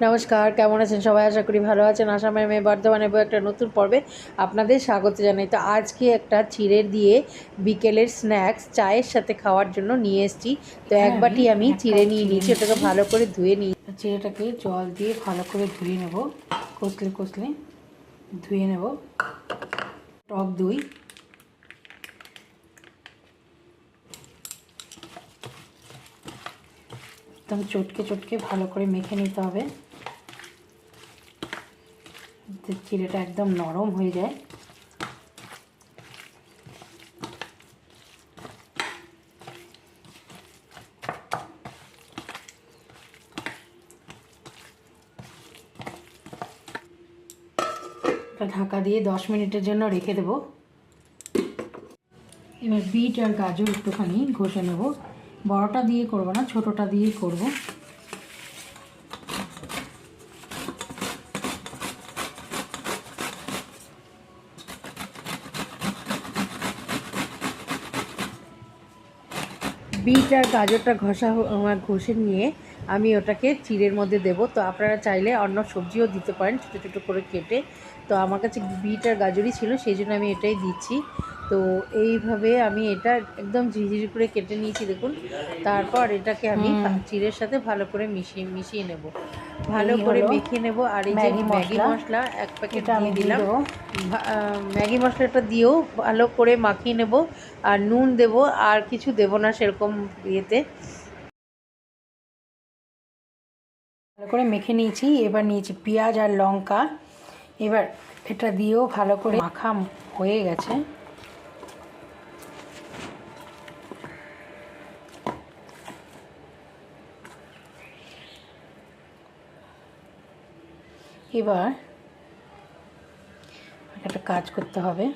নমস্কার কেমন আছেন সবাই? আশা করি ভালো আছেন। আসামের মেয়ে বর্ধমানে বউ একটা নতুন পর্বে আপনাদের স্বাগত জানাই। তো আজকে একটা চিড়ের দিয়ে বিকেলের স্ন্যাক্স চায়ের সাথে খাওয়ার জন্য নিয়ে এসেছি। তো এক হ্যাঁ, বাটি আমি একটা চিড়ে নিয়ে নিয়েছি ওটাকে ভালো করে ধুয়ে নিই। চিড়েটাকে জল দিয়ে ভালো করে ধুয়ে নেব। কষলে কষলে ধুয়ে নেব। টক দই। একদম চটকে চটকে ভালো করে মেখে নিতে হবে। চিড়েটা একদম নরম হয়ে যায়। ঢাকা দিয়ে দশ মিনিটের জন্য রেখে দেব। এবার বিট আর গাজর একটুখানি ঘষে নেব। বড়টা দিয়ে করব না, ছোটটা দিয়ে করব। বিট আর গাজরটা ঘষা ঘষে নিয়ে আমি ওটাকে চিড়ের মধ্যে দেব। তো আপনারা চাইলে অন্য সবজিও দিতে পারেন, ছোটো ছোটো করে কেটে। তো আমার কাছে বিট আর গাজরই ছিল, সেই জন্য আমি এটাই দিচ্ছি। তো এইভাবে আমি এটা একদম ঝিঝিরি করে কেটে নিয়েছি দেখুন। তারপর এটাকে আমি। চিড়ের সাথে ভালো করে মিশিয়ে মিশিয়ে নেব। ভালো করে মেখে নেব আর এই যে ম্যাগি মশলা। এক প্যাকেট আমি দিলাম। ম্যাগি মশলাটা দিয়েও ভালো করে মাখিয়ে নেব আর নুন দেব আর কিছু দেব না সেরকম ইয়েতে। ভালো করে মেখে নিয়েছি এবার নিয়েছি পেঁয়াজ আর লঙ্কা। এবার এটা দিয়েও ভালো করে মাখা হয়ে গেছে। এবার একটা কাজ করতে হবে।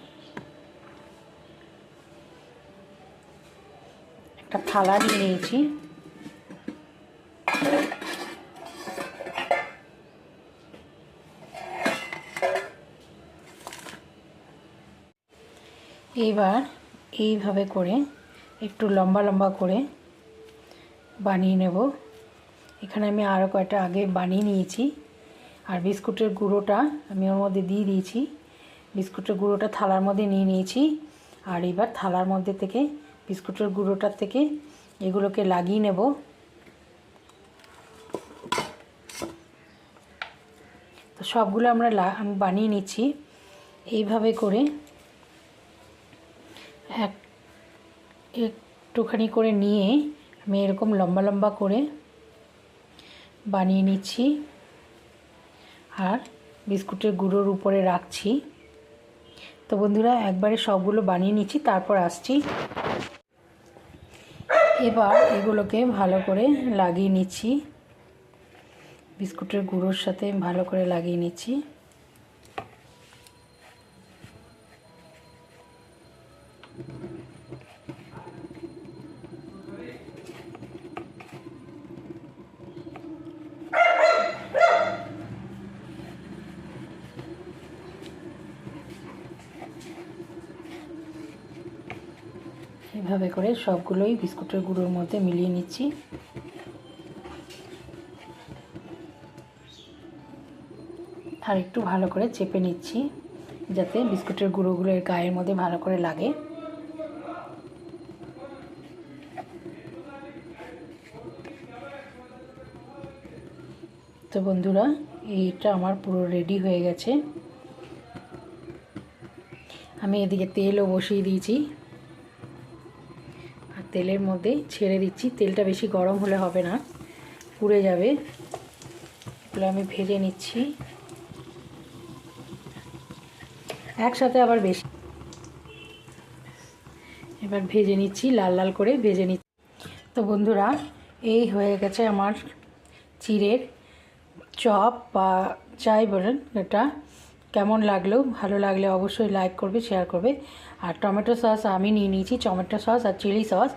একটা থালা নিয়ে নিয়েছি। এইবার এইভাবে করে একটু লম্বা লম্বা করে বানিয়ে নেব। এখানে আমি আরও কয়টা আগে বানিয়ে নিয়েছি। আর বিস্কুটের গুঁড়োটা আমি ওর মধ্যে দিয়ে দিয়েছি। বিস্কুটের গুঁড়োটা থালার মধ্যে নিয়ে নিয়েছি। আর এবার থালার মধ্যে থেকে বিস্কুটের গুঁড়োটার থেকে এগুলোকে লাগিয়ে নেব। তো সবগুলো আমরা আমি বানিয়ে নিচ্ছি। এইভাবে করে এক একটুখানি করে নিয়ে আমি এরকম লম্বা লম্বা করে বানিয়ে নিচ্ছি। আর বিস্কুটের গুঁড়োর উপরে রাখছি। তো বন্ধুরা, একবারে সবগুলো বানিয়ে নিচ্ছি, তারপর আসছি। এবার এগুলোকে ভালো করে লাগিয়ে নিচ্ছি। বিস্কুটের গুঁড়োর সাথে ভালো করে লাগিয়ে নিচ্ছি। এভাবে করে সবগুলোই বিস্কুটের গুঁড়োর মধ্যে মিলিয়ে নিচ্ছি। আর একটু ভালো করে চেপে নিচ্ছি, যাতে বিস্কুটের গুঁড়োগুলো এর গায়ের মধ্যে ভালো করে লাগে। তো বন্ধুরা, এইটা আমার পুরো রেডি হয়ে গেছে। আমি এদিকে তেলও বসিয়ে দিয়েছি। তেলের মধ্যে ছেড়ে দিচ্ছি। তেলটা বেশি গরম হলে হবে না, পুড়ে যাবে। এগুলো আমি ভেজে নিচ্ছি। একসাথে আবার বেশি এবার ভেজে নিচ্ছি, লাল লাল করে ভেজে নিচ্ছি। তো বন্ধুরা, এই হয়ে গেছে আমার চিড়ের চপ বা যাই বলেন এটা। কেমন লাগল? ভালো লাগলে অবশ্যই লাইক করবে শেয়ার করবে। আর টমেটো সস আমি নিয়ে নিয়েছি, টমেটো সস আর চিলি সস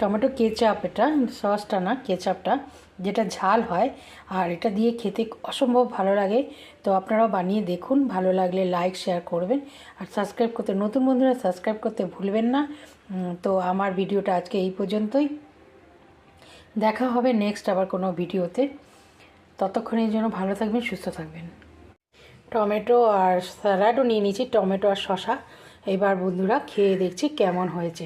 টমেটো কেচাপ এটা সসটা না কেচাপটা যেটা ঝাল হয়। আর এটা দিয়ে খেতে অসম্ভব ভালো লাগে। তো আপনারাও বানিয়ে দেখুন, ভালো লাগলে লাইক শেয়ার করবেন। আর সাবস্ক্রাইব করতে, নতুন বন্ধুরা সাবস্ক্রাইব করতে ভুলবেন না। তো আমার ভিডিওটা আজকে এই পর্যন্তই। দেখা হবে নেক্সট আবার কোনো ভিডিওতে। ততক্ষণের জন্য ভালো থাকবেন, সুস্থ থাকবেন। টমেটো আর স্যালাডও নিয়ে নিয়েছি টমেটো আর শশা এবার বন্ধুরা খেয়ে দেখছি কেমন হয়েছে।